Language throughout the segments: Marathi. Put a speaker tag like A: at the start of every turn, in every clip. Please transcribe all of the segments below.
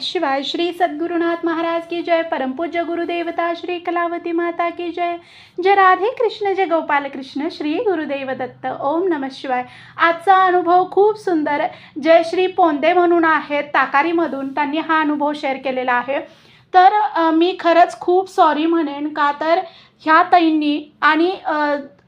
A: शिवाय श्री सद्गुरुनाथ महाराज की जय परमपूज्य गुरुदेवता श्री कलावती माता की जय। जय राधे कृष्ण जय गोपाल कृष्ण श्री गुरुदेव दत्त ओम नम शिवाय। आजचा अनुभव खूप सुंदर जय श्री पोंदे म्हणून आहेत ताकारीमधून त्यांनी हा अनुभव शेअर केलेला आहे. तर मी खरंच खूप सॉरी म्हणेन का तर ह्या ताईंनी आणि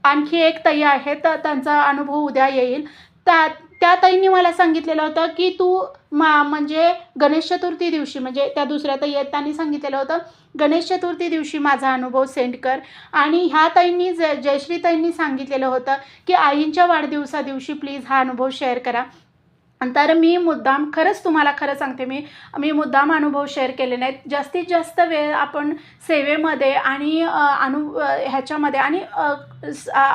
A: आणखी एक ताई आहे तर त्यांचा अनुभव उद्या येईल. त्या त्या ताईंनी मला सांगितलेलं होतं की तू मा म्हणजे गणेश चतुर्थी दिवशी म्हणजे त्या दुसऱ्या ताई आहेत त्यांनी सांगितलेलं होतं गणेश चतुर्थी दिवशी माझा अनुभव सेंड कर. आणि ह्या ताईंनी ज जयश्री ताईंनी सांगितलेलं होतं की आईंच्या वाढदिवसा दिवशी प्लीज हा अनुभव शेअर करा. तर मी मुद्दाम खरंच तुम्हाला खरं सांगते मी मी मुद्दाम अनुभव शेअर केले नाहीत. जास्तीत जास्त वेळ आपण सेवेमध्ये आणि अनु ह्याच्यामध्ये आणि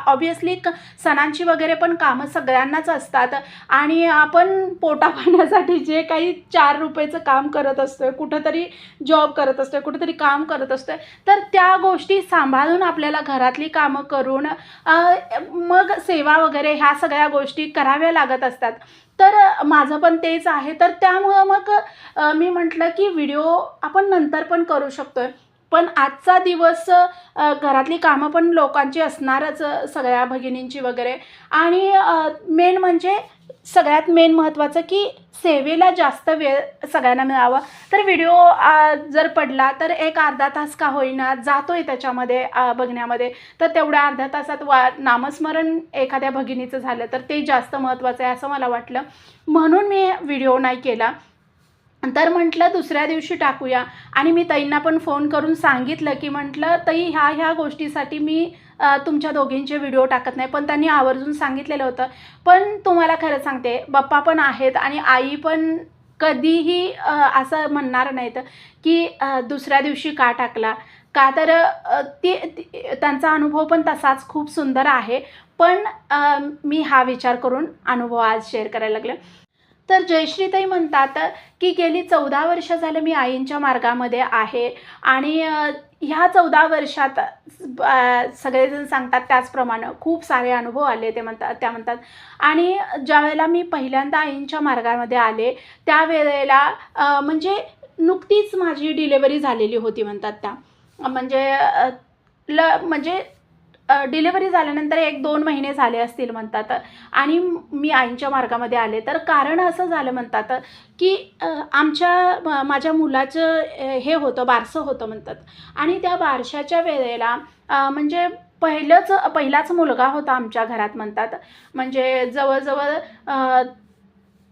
A: ऑबियसली क सणांची वगैरे पण कामं सगळ्यांनाच असतात आणि आपण पोटा पाण्यासाठी जे काही चार रुपयेचं काम करत असतो कुठंतरी जॉब करत असतो कुठंतरी काम करत असतो तर त्या गोष्टी सांभाळून आपल्याला घरातली कामं करून मग सेवा वगैरे ह्या सगळ्या गोष्टी कराव्या लागत असतात. तर माझं पण तेच आहे. तर त्यामुळं मग मी म्हटलं की व्हिडिओ आपण नंतर पण करू शकतो आहे पण आजचा दिवस घरातली कामं पण लोकांची असणारच सगळ्या भगिनींची वगैरे. आणि मेन म्हणजे सगळ्यात मेन महत्त्वाचं की सेवेला जास्त वेळ सगळ्यांना मिळावा. तर व्हिडिओ जर पडला तर एक अर्धा तास का होईना जातोय त्याच्यामध्ये बघण्यामध्ये. तर तेवढ्या अर्ध्या तासात वा नामस्मरण एखाद्या भगिनीचं झालं तर ते जास्त महत्त्वाचं आहे असं मला वाटलं. म्हणून मी व्हिडिओ नाही केला. तर म्हटलं दुसऱ्या दिवशी टाकूया. आणि मी ताईंना पण फोन करून सांगितलं की म्हटलं ताई ह्या ह्या गोष्टीसाठी मी तुमच्या दोघींचे व्हिडिओ टाकत नाही. पण त्यांनी आवर्जून सांगितलेलं होतं. पण तुम्हाला खरं सांगते बाप्पा पण आहेत आणि आई पण कधीही असं म्हणणार नाहीत की दुसऱ्या दिवशी का टाकला. का तर ती त्यांचा अनुभव पण तसाच खूप सुंदर आहे. पण मी हा विचार करून अनुभव आज शेअर करायला लागले. तर जयश्रीताई म्हणतात की गेली चौदा वर्ष झालं मी आईंच्या मार्गामध्ये आहे. आणि ह्या चौदा वर्षात सगळेजण सांगतात त्याचप्रमाणे खूप सारे अनुभव आले ते म्हणतात त्या म्हणतात. आणि ज्यावेळेला मी पहिल्यांदा आईंच्या मार्गामध्ये आले त्यावेळेला म्हणजे नुकतीच माझी डिलेवरी झालेली होती म्हणतात त्या. म्हणजे ल म्हणजे डिलेवरी झाल्यानंतर एक दोन महिने झाले असतील म्हणतात. आणि मी आईंच्या मार्गामध्ये आले. तर कारण असं झालं म्हणतात की आमच्या म- माझ्या मुलाचं हे होतं बारसं होतं म्हणतात. आणि त्या बारशाच्या वेळेला म्हणजे पहिलंच पहिलाच मुलगा होता आमच्या घरात म्हणतात. म्हणजे जवळजवळ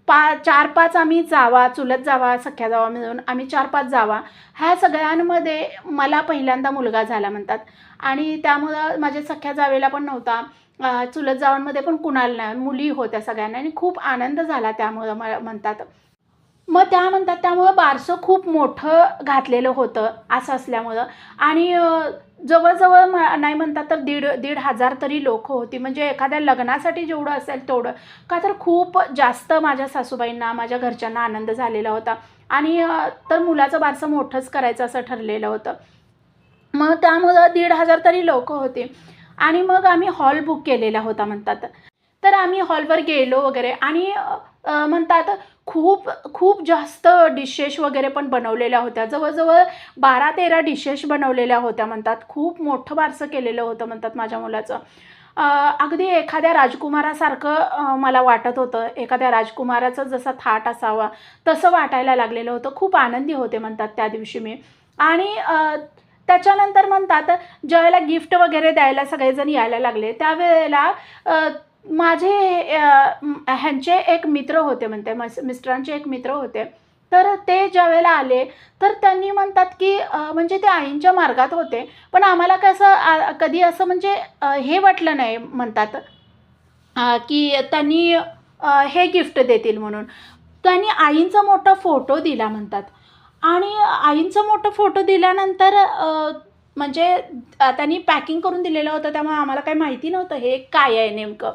A: पा चार पाच आम्ही जावा चुलत जावा सख्या जावा मिळून आम्ही चार पाच जावा. ह्या सगळ्यांमध्ये मला पहिल्यांदा मुलगा झाला म्हणतात. आणि त्यामुळं माझ्या सख्या जावेला पण नव्हता. चुलत जावांमध्ये पण कुणाला नाही मुली होत्या सगळ्यांना आणि खूप आनंद झाला त्यामुळं म म्हणतात. मग त्या म्हणतात त्यामुळं बारसं खूप मोठं घातलेलं होतं असं असल्यामुळं. आणि जवळजवळ म नाही म्हणतात तर दीड दीड हजार तरी लोक होती. म्हणजे एखाद्या लग्नासाठी जेवढं असेल तेवढं. का तर खूप जास्त माझ्या सासूबाईंना माझ्या घरच्यांना आनंद झालेला होता. आणि तर मुलाचं बारसं मोठंच करायचं असं ठरलेलं होतं. मग त्यामुळं दीड हजार तरी लोक होते. आणि मग आम्ही हॉल बुक केलेला होता म्हणतात. तर आम्ही हॉलवर गेलो वगैरे. आणि म्हणतात खूप खूप जास्त डिशेश वगैरे पण बनवलेल्या होत्या. जवळजवळ बारा तेरा डिशेश बनवलेल्या होत्या म्हणतात. खूप मोठं बारसं केलेलं होतं म्हणतात माझ्या मुलाचं. अगदी एखाद्या राजकुमारासारखं मला वाटत होतं. एखाद्या राजकुमाराचं जसा थाट असावा तसं वाटायला लागलेलं होतं. खूप आनंदी होते म्हणतात त्या दिवशी मी. आणि त्याच्यानंतर म्हणतात ज्यावेळेला गिफ्ट वगैरे द्यायला सगळेजण यायला लागले त्यावेळेला माझे ह्यांचे एक मित्र होते म्हणते मस मिस्टरांचे एक मित्र होते. तर ते ज्यावेळेला आले तर त्यांनी म्हणतात की म्हणजे ते आईंच्या मार्गात होते. पण आम्हाला कसं कधी असं म्हणजे हे वाटलं नाही म्हणतात की त्यांनी हे गिफ्ट देतील म्हणून. त्यांनी आईंचा मोठा फोटो दिला म्हणतात. आणि आईंचा मोठा फोटो दिल्यानंतर म्हणजे त्यांनी पॅकिंग करून दिलेलं होतं त्यामुळे आम्हाला काही माहिती नव्हतं हे काय आहे नेमकं.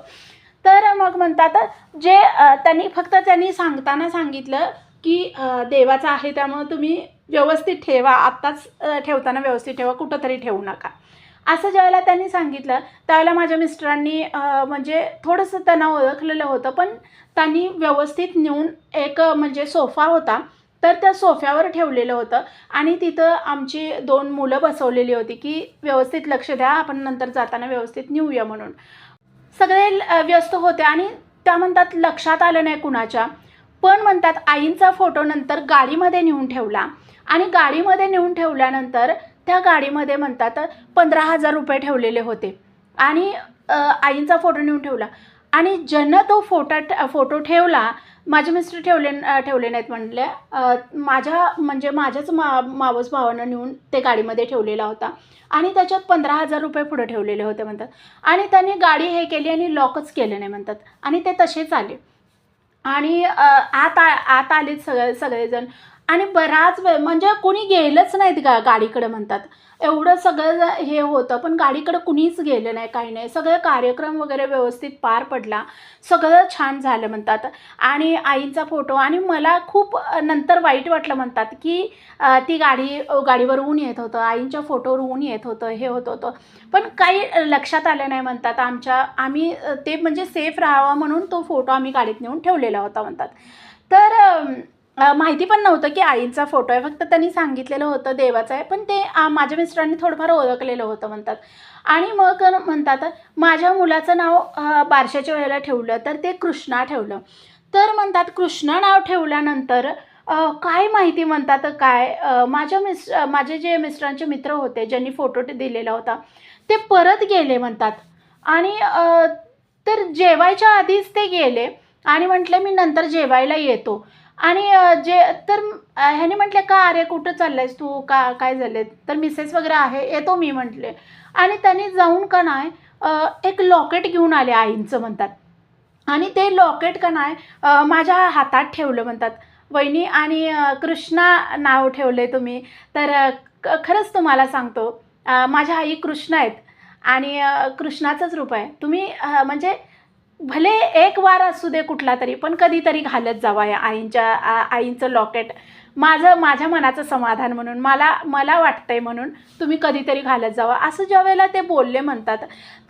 A: तर मग म्हणतात जे त्यांनी फक्त त्यांनी सांगताना सांगितलं की देवाचं आहे त्यामुळं तुम्ही व्यवस्थित ठेवा. आत्ताच ठेवताना व्यवस्थित ठेवा कुठंतरी ठेवू नका. असं ज्यावेळेला त्यांनी सांगितलं त्यावेळेला माझ्या मिस्टरांनी म्हणजे थोडंसं त्यांना ओळखलेलं होतं पण त्यांनी व्यवस्थित नेऊन एक म्हणजे सोफा होता तर त्या सोफ्यावर ठेवलेलं होतं. आणि तिथं आमची दोन मुलं बसवलेली होती की व्यवस्थित लक्ष द्या आपण नंतर जाताना व्यवस्थित नेऊया म्हणून. सगळे व्यस्त होते आणि त्या म्हणतात लक्षात आलं नाही कुणाच्या. पण म्हणतात आईंचा फोटो नंतर गाडीमध्ये नेऊन ठेवला. आणि गाडीमध्ये नेऊन ठेवल्यानंतर त्या गाडीमध्ये म्हणतात पंधरा हजार रुपये ठेवलेले होते. आणि आईंचा फोटो नेऊन ठेवला. आणि ज्यानं तो फोटो फोटो ठेवला माझे मिस्टर ठेवले ठेवले नाहीत म्हणल्या. माझ्या म्हणजे माझ्याच मा मावस भावानं नेऊन ते गाडीमध्ये ठेवलेला होता. आणि त्याच्यात पंधरा हजार रुपये पुढे ठेवलेले होते म्हणतात. आणि त्यांनी गाडी हे केली आणि लॉकच केलं नाही म्हणतात. आणि ते तसेच आले. आणि आत आ आत आलेत सगळे सगळेजण. आणि बराच वेळ म्हणजे कुणी गेलंच नाहीत गा गाडीकडे म्हणतात. एवढं सगळं हे होतं पण गाडीकडे कुणीच गेलं नाही काही नाही. सगळं कार्यक्रम वगैरे व्यवस्थित पार पडला. सगळं छान झालं म्हणतात. आणि आईचा फोटो आणि मला खूप नंतर वाईट वाटलं म्हणतात की ती गाडी गाडीवर ऊन येत होतं. आईंच्या फोटोवर ऊन येत होतं हे होत होतं. पण काही लक्षात आलं नाही म्हणतात. आमच्या आम्ही ते म्हणजे सेफ राहावा म्हणून तो फोटो आम्ही गाडीत नेऊन ठेवलेला होता म्हणतात. तर माहिती पण नव्हतं की आईचा फोटो आहे. फक्त त्यांनी सांगितलेलं होतं देवाचं आहे. पण ते माझ्या मिस्टरांनी थोडंफार ओळखलेलं होतं म्हणतात. आणि मग म्हणतात माझ्या मुलाचं नाव बारशाच्या वेळेला ठेवलं तर ते कृष्णा ठेवलं. तर म्हणतात कृष्णा नाव ठेवल्यानंतर काय माहिती म्हणतात काय माझ्या मिस माझे जे मिस्टरांचे मित्र होते ज्यांनी फोटो दिलेला होता ते परत गेले म्हणतात. आणि तर जेवायच्या आधीच ते गेले. आणि म्हटले मी नंतर जेवायला येतो. आणि जे तर ह्याने म्हटले का अरे कुठं चाललायस तू? का काय झाले तर मिसेस वगैरे आहे येतो मी म्हटले. आणि त्यांनी जाऊन का नाही एक लॉकेट घेऊन आले आईंचं म्हणतात. आणि ते लॉकेट का नाही माझ्या हातात ठेवलं म्हणतात. वहिनी आणि कृष्णा नाव ठेवले तुम्ही. तर खरंच तुम्हाला सांगतो माझ्या आई कृष्णा आहेत. आणि कृष्णाचंच रूप आहे. तुम्ही म्हणजे भले एक वार असू दे कुठला तरी पण कधीतरी घालत जावा या आईंच्या आईंचं लॉकेट माझं माझ्या मनाचं समाधान म्हणून मला मला वाटतंय म्हणून तुम्ही कधीतरी घालत जावा. असं ज्या वेळेला ते बोलले म्हणतात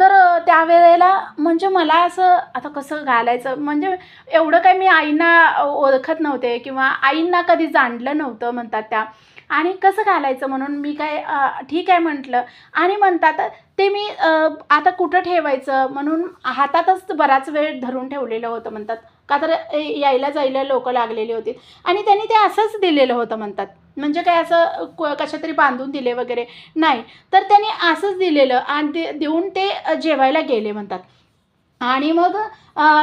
A: तर त्यावेळेला म्हणजे मला असं आता कसं घालायचं? म्हणजे एवढं काही मी आईंना ओळखत नव्हते किंवा आईंना कधी जाणलं नव्हतं म्हणतात त्या. आणि कसं घालायचं म्हणून मी काय ठीक आहे म्हटलं. आणि म्हणतात ते मी आता कुठं ठेवायचं? म्हणून हातातच बराच वेळ धरून ठेवलेलं होतं म्हणतात. का तर ए, यायला जायला लोक लागलेली होती. आणि त्यांनी ते असंच दिलेलं होतं म्हणतात. म्हणजे काय असं क- कशा तरी बांधून दिले वगैरे. नाही. तर त्यांनी असंच दिलेलं आणि ते देऊन ते जेवायला गेले म्हणतात. आणि मग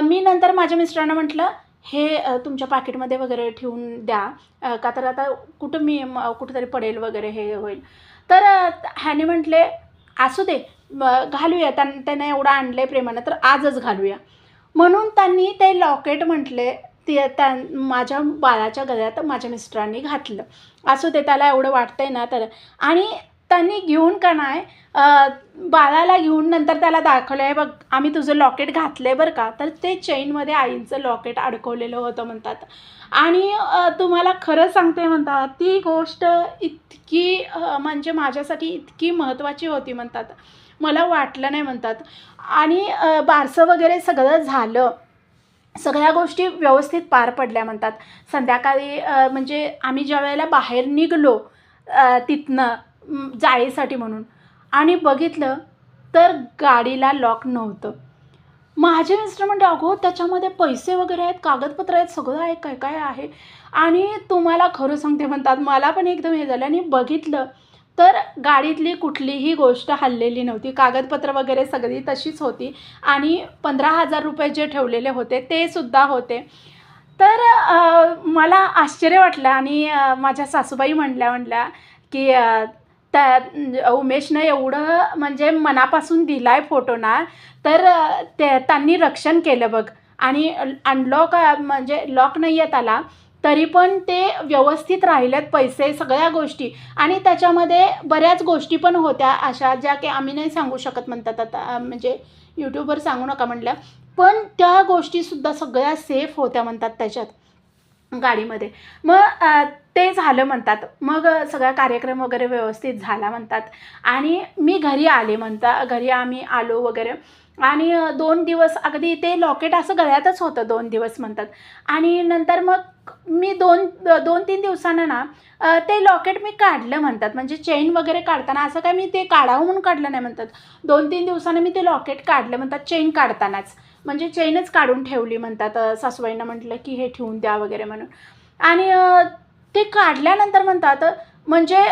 A: मी नंतर माझ्या मिस्टरांना म्हटलं हे तुमच्या पाकिटमध्ये वगैरे ठेवून द्या. का तर आता कुठं मी कुठंतरी पडेल वगैरे हे होईल. तर ह्याने म्हटले असू दे घालूया. त्यां त्याने एवढं आणलं आहे प्रेमानं तर आजच घालूया. म्हणून त्यांनी ते लॉकेट म्हटले ते त्या माझ्या बाळाच्या गळ्यात माझ्या मिस्टरांनी घातलं. असू दे त्याला एवढं वाटतंय ना तर. आणि त्यांनी घेऊन का नाही बाळाला घेऊन नंतर त्याला दाखवलं आहे बघ आम्ही तुझं लॉकेट घातलं आहे बरं का. तर ते चेनमध्ये आईंचं लॉकेट अडकवलेलं होतं म्हणतात. आणि तुम्हाला खरं सांगते म्हणतात ती गोष्ट इतकी म्हणजे माझ्यासाठी इतकी महत्त्वाची होती म्हणतात. मला वाटलं नाही म्हणतात. आणि बारसं वगैरे सगळं झालं. सगळ्या गोष्टी व्यवस्थित पार पडल्या म्हणतात. संध्याकाळी म्हणजे आम्ही ज्या वेळेला बाहेर निघलो तिथनं जाळीसाठी म्हणून. आणि बघितलं तर गाडीला लॉक नव्हतं. माझे मिस्टर म्हणते अगो त्याच्यामध्ये पैसे वगैरे आहेत कागदपत्र आहेत सगळं आहे काय काय आहे? आणि तुम्हाला खरं सांगते म्हणतात मला पण एकदम हे झालं. आणि बघितलं तर गाडीतली कुठलीही गोष्ट हल्लेली नव्हती. कागदपत्र वगैरे सगळी तशीच होती. आणि पंधरा हजार रुपये जे ठेवलेले होते ते सुद्धा होते. तर आ, मला आश्चर्य वाटलं आणि माझ्या सासूबाई म्हणल्या म्हणल्या की त्या उमेशनं एवढं म्हणजे मनापासून दिला आहे फोटो ना तर ते त्यांनी रक्षण केलं बघ. आणि अनलॉक म्हणजे लॉक नाही आहे आला तरी पण ते व्यवस्थित राहिलेत पैसे सगळ्या गोष्टी. आणि त्याच्यामध्ये बऱ्याच गोष्टी पण होत्या अशा ज्या की आम्ही नाही सांगू शकत म्हणतात आता म्हणजे यूट्यूबवर सांगू नका म्हटल्या पण त्या गोष्टीसुद्धा सगळ्या सेफ होत्या म्हणतात त्याच्यात. गाडीमध्ये. मग ते झालं म्हणतात. मग सगळा कार्यक्रम वगैरे व्यवस्थित झाला म्हणतात. आणि मी घरी आले म्हणता घरी आम्ही आलो वगैरे. आणि दोन दिवस अगदी ते लॉकेट असं गळ्यातच होतं दोन दिवस म्हणतात. आणि नंतर मग मी दोन दोन तीन दिवसानं ना ते लॉकेट मी काढलं म्हणतात. म्हणजे चेन वगैरे काढताना असं काय मी ते काढावं म्हणून काढलं नाही म्हणतात. दोन तीन दिवसानं मी ते लॉकेट काढलं म्हणतात चेन काढतानाच. म्हणजे चेनच काढून ठेवली म्हणतात. सासूबाईंना म्हटलं की हे ठेवून द्या वगैरे म्हणून. आणि ते काढल्यानंतर म्हणतात म्हणजे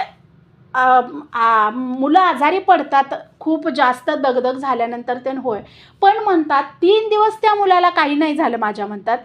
A: मुलं आजारी पडतात खूप जास्त दगदग झाल्यानंतर ते होय. पण म्हणतात तीन दिवस त्या मुलाला काही नाही झालं माझ्या म्हणतात.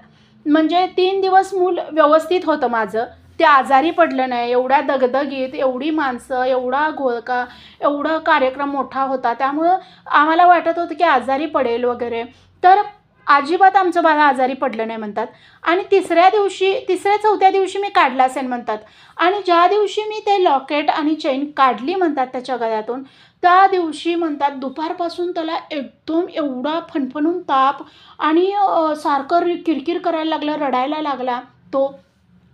A: म्हणजे तीन दिवस मूल व्यवस्थित होतं माझं. ते आजारी पडलं नाही. एवढ्या दगदगीत एवढी माणसं एवढा घोळका एवढा कार्यक्रम मोठा होता. त्यामुळं आम्हाला वाटत होतं की आजारी पडेल वगैरे. तर अजिबात आमचं बाळा आजारी पडलं नाही म्हणतात. आणि तिसऱ्या दिवशी तिसऱ्या चौथ्या दिवशी मी काढला असेल म्हणतात. आणि ज्या दिवशी मी ते लॉकेट आणि चेन काढली म्हणतात त्याच्या गळ्यातून त्या दिवशी म्हणतात दुपारपासून त्याला एकदम एवढा फणफणून ताप आणि सारखं किरकिर करायला लागला रडायला लागला तो.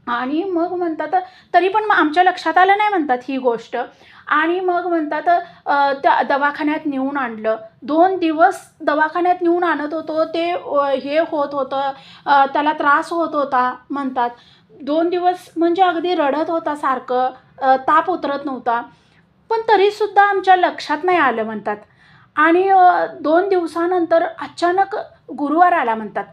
A: आणि मग म्हणतात तरी पण मग आमच्या लक्षात आलं नाही म्हणतात ही गोष्ट. आणि मग म्हणतात त्या दवाखान्यात नेऊन आणलं. दोन दिवस दवाखान्यात नेऊन आणत होतो ते हे होत होतं त्याला त्रास होत होता म्हणतात. दोन दिवस म्हणजे अगदी रडत होता सारखं ताप उतरत नव्हता. पण तरीसुद्धा आमच्या लक्षात नाही आलं म्हणतात. आणि दोन दिवसानंतर अचानक गुरुवार आला म्हणतात.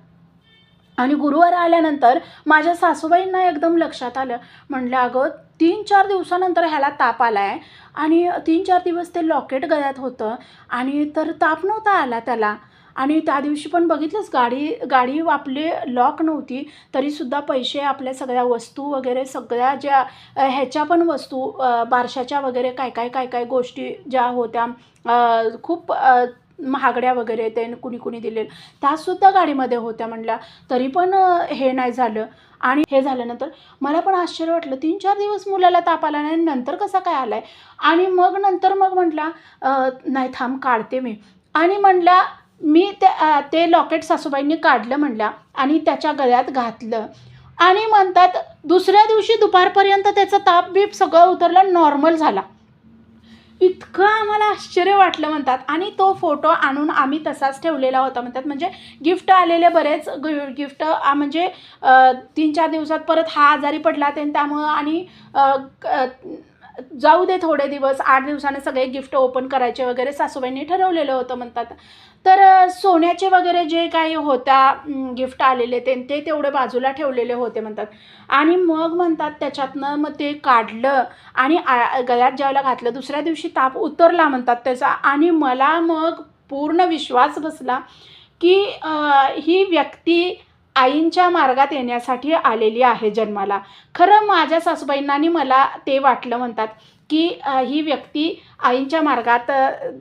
A: आणि गुरुवार आल्यानंतर माझ्या सासूबाईंना एकदम लक्षात आलं. म्हणलं अगं तीन चार दिवसानंतर ह्याला ताप आला आहे आणि तीन चार दिवस ते लॉकेट गळ्यात होतं. आणि तर ताप नव्हता आला त्याला. आणि त्या दिवशी पण बघितलंच गाडी गाडी आपली लॉक नव्हती तरीसुद्धा पैसे आपल्या सगळ्या वस्तू वगैरे सगळ्या ज्या ह्याच्या पण वस्तू बारशाच्या वगैरे काय काय काय काय गोष्टी ज्या होत्या खूप महागड्या वगैरे ते कुणी कुणी दिले. त्यासुद्धा गाडीमध्ये होत्या म्हणल्या. तरी पण हे नाही झालं. आणि हे झाल्यानंतर मला पण आश्चर्य वाटलं. तीन चार दिवस मुलाला ताप आला नाही नंतर कसा काय आला आहे आणि मग नंतर मग म्हटला नाही थांब काढते मी. आणि म्हणल्या मी ते ते लॉकेट सासूबाईंनी काढलं म्हणल्या आणि त्याच्या गळ्यात घातलं. आणि म्हणतात दुसऱ्या दिवशी दुपारपर्यंत त्याचा ताप बीप सगळं उतरलं नॉर्मल झाला. इतकं आम्हाला आश्चर्य वाटलं म्हणतात. आणि तो फोटो आणून आम्ही तसाच ठेवलेला होता म्हणतात. म्हणजे गिफ्ट आलेले बरेच गिफ्ट म्हणजे तीन चार दिवसात परत हा आजारी पडला त्यांनी त्यामुळं आणि जाऊ दे थोडे दिवस आठ दिवसाने सगळे गिफ्ट ओपन करायचे वगैरे सासूबाईंनी ठरवलेलं होतं म्हणतात. तर सोन्याचे वगैरे जे काही होत्या गिफ्ट आलेले ते ते तेवढे बाजूला ठेवलेले होते म्हणतात. आणि मग म्हणतात त्याच्यातनं मग ते काढलं आणि आ गळ्यात ज्यावेळेला घातलं दुसऱ्या दिवशी ताप उतरला म्हणतात त्याचा. आणि मला मग पूर्ण विश्वास बसला की ही व्यक्ती आईंच्या मार्गात येण्यासाठी आलेली आहे जन्माला. खरं माझ्या सासूबाईंना मला ते वाटलं म्हणतात की ही व्यक्ती आईंच्या मार्गात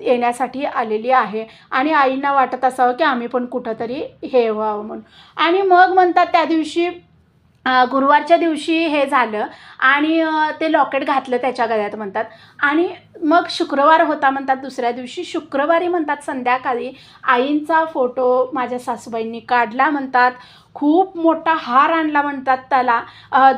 A: येण्यासाठी आलेली आहे आणि आईंना वाटत असावं की आम्ही पण कुठंतरी हे व्हावं म्हणून. आणि मग म्हणतात त्या दिवशी गुरुवारच्या दिवशी हे झालं आणि ते लॉकेट घातलं त्याच्या गळ्यात म्हणतात. आणि मग शुक्रवार होता म्हणतात दुसऱ्या दिवशी. शुक्रवारी म्हणतात संध्याकाळी आईंचा फोटो माझ्या सासूबाईंनी काढला म्हणतात. खूप मोठा हार आणला म्हणतात त्याला.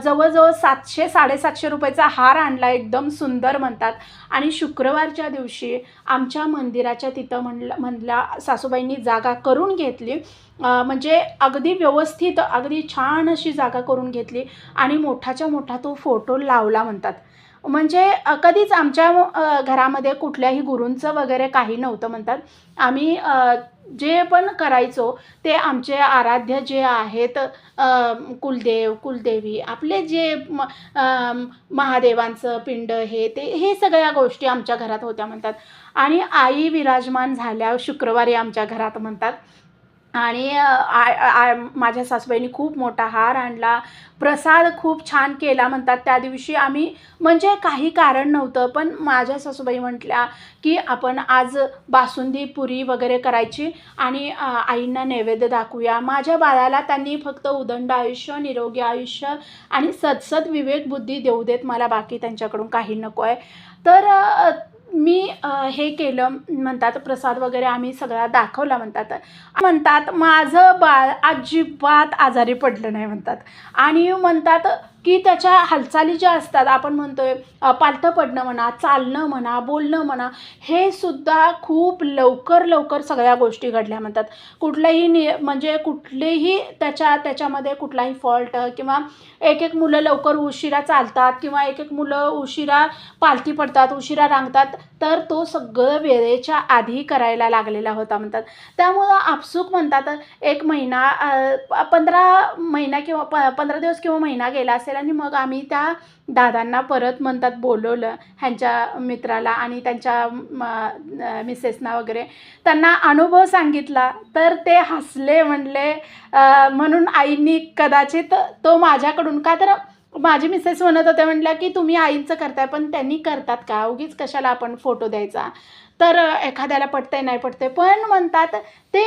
A: जवळजवळ सातशे साडेसातशे रुपयाचा हार आणला एकदम सुंदर म्हणतात. आणि शुक्रवारच्या दिवशी आमच्या मंदिराच्या तिथं म्हणलं म्हणला सासूबाईंनी जागा करून घेतली. म्हणजे अगदी व्यवस्थित अगदी छान अशी जागा करून घेतली. आणि मोठाच्या मोठा तो फोटो लावला म्हणतात. म्हणजे कधीच आमच्या घरामध्ये कुठल्याही गुरूंचं वगैरे काही नव्हतं म्हणतात. आम्ही जे पण करायचो ते आमचे आराध्य जे आहेत कुलदेव कुलदेवी आपले जे म महादेवांचं पिंड हे ते हे सगळ्या गोष्टी आमच्या घरात होत्या म्हणतात. आणि आई विराजमान झाल्या शुक्रवारी आमच्या घरात म्हणतात आणि आ- माझ्या सासूबाईंनी खूप मोठा हार आणला प्रसाद खूप छान केला म्हणतात. त्या दिवशी आम्ही म्हणजे काही कारण नव्हतं पण माझ्या सासूबाई म्हटल्या की आपण आज बासुंदी पुरी वगैरे करायची आणि आईंना नैवेद्य दाखवूया. माझ्या बाळाला त्यांनी फक्त उदंड आयुष्य निरोगी आयुष्य आणि सदसद विवेक बुद्धी देऊ देत मला बाकी त्यांच्याकडून काही नको आहे तर मी हे केलं म्हणतात प्रसाद वगैरे आम्ही सगळा दाखवला म्हणतात. म्हणतात माझं बाळ अजिबात आजारी पडलं नाही म्हणतात. आणि म्हणतात की त्याच्या हालचाली ज्या असतात आपण म्हणतोय पालथं पडणं म्हणा चालणं म्हणा बोलणं म्हणा हे सुद्धा खूप लवकर लवकर सगळ्या गोष्टी घडल्या म्हणतात. कुठल्याही नि म्हणजे कुठलेही त्याच्या त्याच्यामध्ये कुठलाही फॉल्ट किंवा एक एक मुलं लवकर उशिरा चालतात किंवा एक एक मुलं उशिरा पालथी पडतात उशिरा रांगतात तर तो सगळं वेळेच्या आधी करायला लागलेला होता म्हणतात. त्यामुळं आपसूक म्हणतात एक महिना पंधरा महिना किंवा प पंधरा दिवस किंवा महिना गेला असेल आणि मग आम्ही त्या दादांना परत म्हणतात बोलवलं ह्यांच्या मित्राला आणि त्यांच्या मिसेसना वगैरे. त्यांना अनुभव सांगितला तर ते हसले म्हणले म्हणून आईंनी कदाचित तो माझ्याकडून का तर माझी मिसेस म्हणत होत्या म्हटल्या की तुम्ही आईंचं करताय पण त्यांनी करतात का? उगीच कशाला आपण फोटो द्यायचा? तर एखाद्याला पटतंय नाही पटतंय. पण म्हणतात ते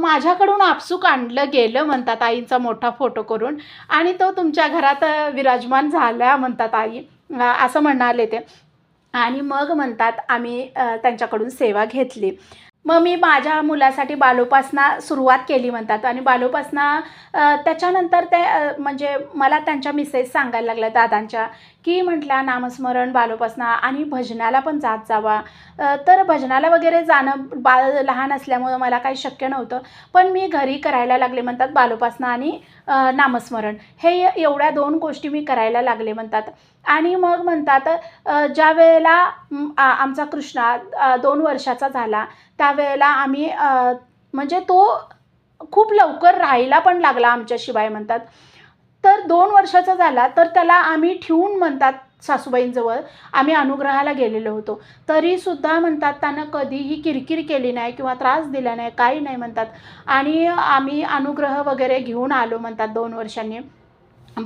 A: माझ्याकडून आपसूक आणलं गेलं म्हणतात आईंचा मोठा फोटो करून. आणि तो तुमच्या घरात विराजमान झाला म्हणतात आई. असं म्हणाले ते. आणि मग म्हणतात आम्ही त्यांच्याकडून सेवा घेतली. मग मी माझ्या मुलासाठी बालोपासना सुरुवात केली म्हणतात. आणि बालोपासना त्याच्यानंतर ते म्हणजे मला त्यांच्या मिसेस सांगायला लागल्या दादांच्या की म्हटल्या नामस्मरण बालोपासना आणि भजनाला पण जात जावा. तर भजनाला वगैरे जाणं बाळ लहान असल्यामुळं मला काही शक्य नव्हतं. पण मी घरी करायला लागले म्हणतात बालोपासना आणि नामस्मरण. हे एवढ्या दोन गोष्टी मी करायला लागले म्हणतात. आणि मग म्हणतात ज्या वेळेला आमचा कृष्णा दोन वर्षाचा झाला त्यावेळेला आम्ही म्हणजे तो खूप लवकर राहायला पण लागला आमच्याशिवाय म्हणतात. तर दोन वर्षाचा झाला तर त्याला आम्ही ठेवून म्हणतात सासूबाईंजवळ आम्ही अनुग्रहाला गेलेलो होतो. तरीसुद्धा म्हणतात त्यानं कधीही किरकिर केली नाही किंवा त्रास दिला नाही काही नाही म्हणतात. आणि आम्ही अनुग्रह वगैरे घेऊन आलो म्हणतात दोन वर्षांनी.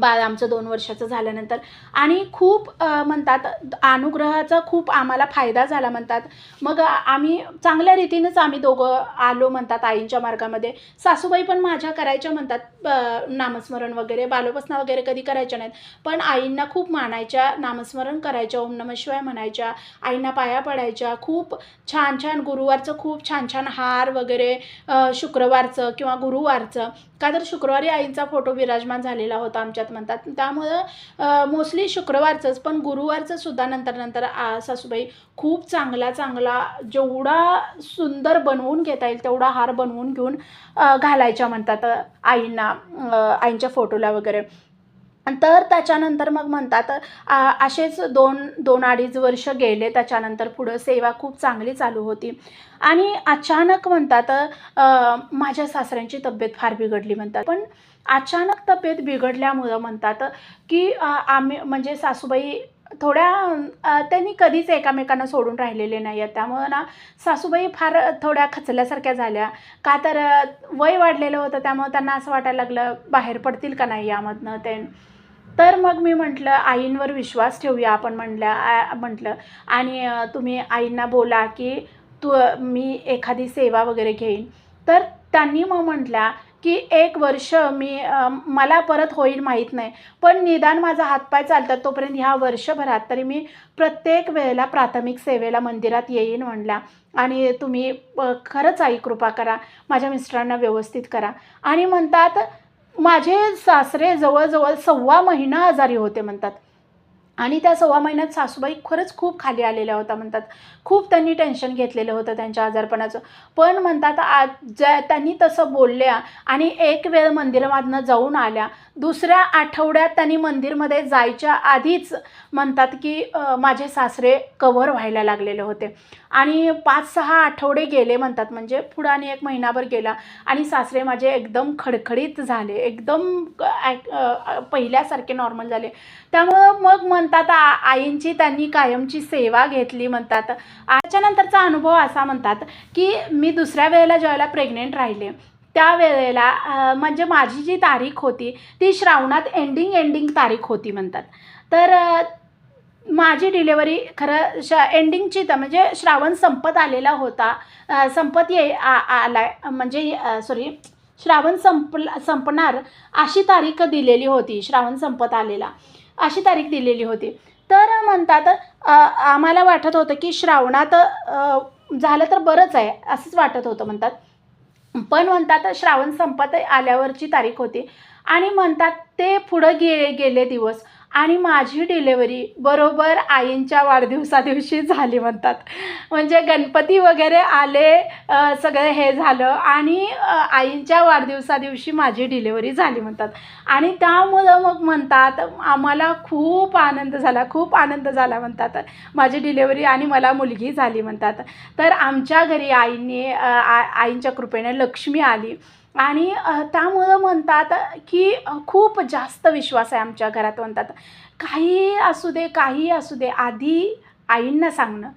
A: बाळ आमचं दोन वर्षाचं झाल्यानंतर. आणि खूप म्हणतात अनुग्रहाचा खूप आम्हाला फायदा झाला म्हणतात. मग आम्ही चांगल्या रीतीनेच आम्ही दोघं आलो म्हणतात आईंच्या मार्गामध्ये. सासूबाई पण माझ्या करायच्या म्हणतात नामस्मरण वगैरे बालोपासना वगैरे कधी करायच्या नाहीत. पण आईंना खूप मानायच्या नामस्मरण करायच्या ओम नम शिवाय म्हणायच्या आईंना पाया पडायच्या. खूप छान छान गुरुवारचं खूप छान छान हार वगैरे शुक्रवारचं किंवा गुरुवारचं. का तर शुक्रवारी आईंचा फोटो विराजमान झालेला होता आमच्यात म्हणतात. त्यामुळं मोस्टली शुक्रवारचंच पण गुरुवारचं सुद्धा नंतर नंतर आ, सासूबाई खूप चांगला चांगला जेवढा सुंदर बनवून घेता येईल तेवढा हार बनवून घेऊन घालायच्या म्हणतात आईंना आईंच्या फोटोला वगैरे. तर त्याच्यानंतर मग म्हणतात असेच दोन दोन अडीच वर्ष गेले त्याच्यानंतर पुढं सेवा खूप चांगली चालू होती. आणि अचानक म्हणतात माझ्या सासऱ्यांची तब्येत फार बिघडली म्हणतात. पण अचानक तब्येत बिघडल्यामुळं म्हणतात की आम्ही म्हणजे सासूबाई थोड्या त्यांनी कधीच एकामेकांना सोडून राहिलेले नाही आहेत त्यामुळं ना सासूबाई फार थोड्या खचल्यासारख्या झाल्या. का तर वय वाढलेलं होतं त्यामुळं त्यांना असं वाटायला लागलं बाहेर पडतील का नाही यामधनं ते. तर मग मी म्हटलं आईंवर विश्वास ठेवूया आपण म्हटलं म्हटलं. आणि तुम्ही आईंना बोला की तू मी एखादी सेवा वगैरे घेईन. तर त्यांनी मग म्हटल्या की एक वर्ष मी मला परत होईल माहीत नाही पण निदान माझा हातपाय चालतात तोपर्यंत ह्या वर्षभरात तरी मी प्रत्येक वेळेला प्राथमिक सेवेला मंदिरात येईन म्हणल्या. आणि तुम्ही खरंच आई कृपा करा माझ्या मिस्टरांना व्यवस्थित करा. आणि म्हणतात माझे सासरे जवळजवळ सव्वा महिना आजारी होते म्हणतात. आणि त्या सव्वा महिन्यात सासूबाई खरंच खूप खाली आलेल्या होत्या म्हणतात. खूप त्यांनी टेन्शन घेतलेलं होतं त्यांच्या आजारपणाचं. पण म्हणतात आज ज्या त्यांनी तसं बोलल्या आणि एक वेळ मंदिरामधनं जाऊन आल्या. दुसऱ्या आठवड्यात त्यांनी मंदिरमध्ये जायच्या आधीच म्हणतात की माझे सासरे कव्हर व्हायला लागलेले होते. आणि पाच सहा आठवडे गेले म्हणतात म्हणजे पुढं आणि एक महिनाभर गेला आणि सासरे माझे एकदम खडखडीत झाले. एकदम पहिल्यासारखे नॉर्मल झाले. त्यामुळं मग म्हणतात म्हणतात आईंची त्यांनी कायमची सेवा घेतली म्हणतात. त्याच्यानंतरचा अनुभव असा म्हणतात की मी दुसऱ्या वेळेला ज्यावेळेला प्रेग्नेंट राहिले त्यावेळेला म्हणजे माझी जी तारीख होती ती श्रावणात एंडिंग एंडिंग तारीख होती म्हणतात. तर माझी डिलेवरी खरं श एंडिंगची तर म्हणजे श्रावण संपत आलेला होता संपत ये आ आला म्हणजे सॉरी श्रावण संपला संपणार अशी तारीख दिलेली होती श्रावण संपत आलेला. अशी तारीख दिलेली होती. तर म्हणतात आम्हाला वाटत होतं की श्रावणात झालं तर बरंच आहे असंच वाटत होतं म्हणतात. पण म्हणतात श्रावण संपत आल्यावरची तारीख होती. आणि म्हणतात ते पुढं गे गेले दिवस. आणि माझी डिलेवरी बरोबर आईंच्या वाढदिवसादिवशी झाली म्हणतात. म्हणजे गणपती वगैरे आले सगळं हे झालं आणि आईंच्या वाढदिवसादिवशी माझी डिलेवरी झाली म्हणतात. आणि त्यामुळं मग म्हणतात आम्हाला खूप आनंद झाला खूप आनंद झाला म्हणतात. माझी डिलेवरी आणि मला मुलगी झाली म्हणतात. तर आमच्या घरी आईने आ आईंच्या कृपेने लक्ष्मी आली. आणि त्यामुळं म्हणतात की खूप जास्त विश्वास आहे आमच्या घरात म्हणतात. काही असू दे काही असू दे आधी आईंना सांगणं.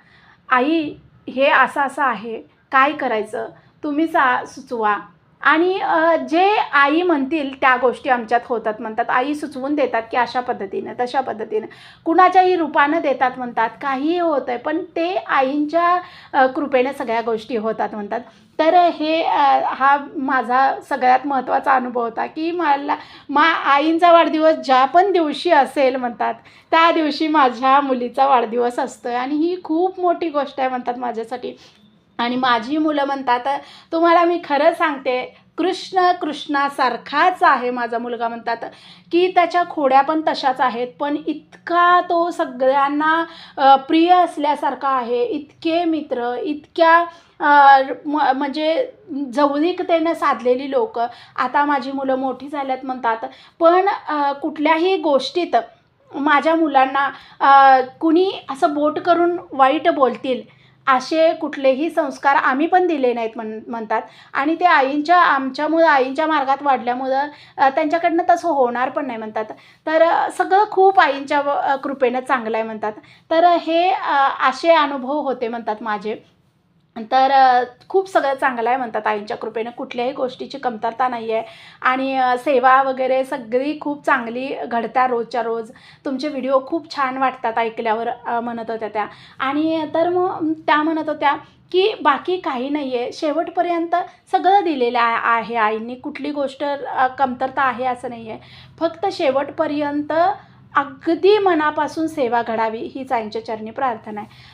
A: आई हे असं असं आहे. काय करायचं? तुम्ही सा सुचवा. आणि जे आई म्हणतील त्या गोष्टी आमच्यात होतात म्हणतात. आई सुचवून देतात की अशा पद्धतीनं तशा पद्धतीनं. कुणाच्याही रूपानं देतात म्हणतात. काहीही होतं आहे पण ते आईंच्या कृपेने सगळ्या गोष्टी होतात म्हणतात. तर हे हा माझा सगळ्यात महत्त्वाचा अनुभव होता की मला मा आईंचा वाढदिवस ज्या पण दिवशी असेल म्हणतात त्या दिवशी माझ्या मुलीचा वाढदिवस असतो आहे आणि ही खूप मोठी गोष्ट आहे म्हणतात माझ्यासाठी. आणि माझी मुलं म्हणतात तुम्हाला मी खरं सांगते कृष्ण कृष्णासारखाच आहे माझा मुलगा. म्हणतात की त्याच्या खोड्या पण तशाच आहेत पण इतका तो सगळ्यांना प्रिय असल्यासारखा आहे इतके मित्र इतक्या म- म्हणजे जवळीकतेनं साधलेली लोक. आता माझी मुलं मोठी झाल्यात म्हणतात पण कुठल्याही गोष्टीत माझ्या मुलांना कुणी असं बोट करून वाईट बोलतील असे कुठलेही संस्कार आम्ही पण दिले नाहीत म्हण म्हणतात. आणि ते आईंच्या आमच्यामुळं आईंच्या मार्गात वाढल्यामुळं त्यांच्याकडनं तसं होणार पण नाही म्हणतात. तर सगळं खूप आईंच्या कृपेनं चांगलं आहे म्हणतात. तर हे असे अनुभव होते म्हणतात माझे. तर खूप सगळं चांगलं आहे म्हणतात आईंच्या कृपेनं. कुठल्याही गोष्टीची कमतरता नाही आहे आणि सेवा वगैरे सगळी खूप चांगली घडत्या रोजच्या रोज. तुमचे व्हिडिओ खूप छान वाटतात ऐकल्यावर म्हणत होत्या त्या. आणि तर मग त्या म्हणत होत्या की बाकी काही नाही आहे शेवटपर्यंत सगळं दिलेलं आहे आहे आईंनी. कुठली गोष्ट कमतरता आहे असं नाही आहे फक्त शेवटपर्यंत अगदी मनापासून सेवा घडावी हीच आईंच्या चरणी प्रार्थना आहे.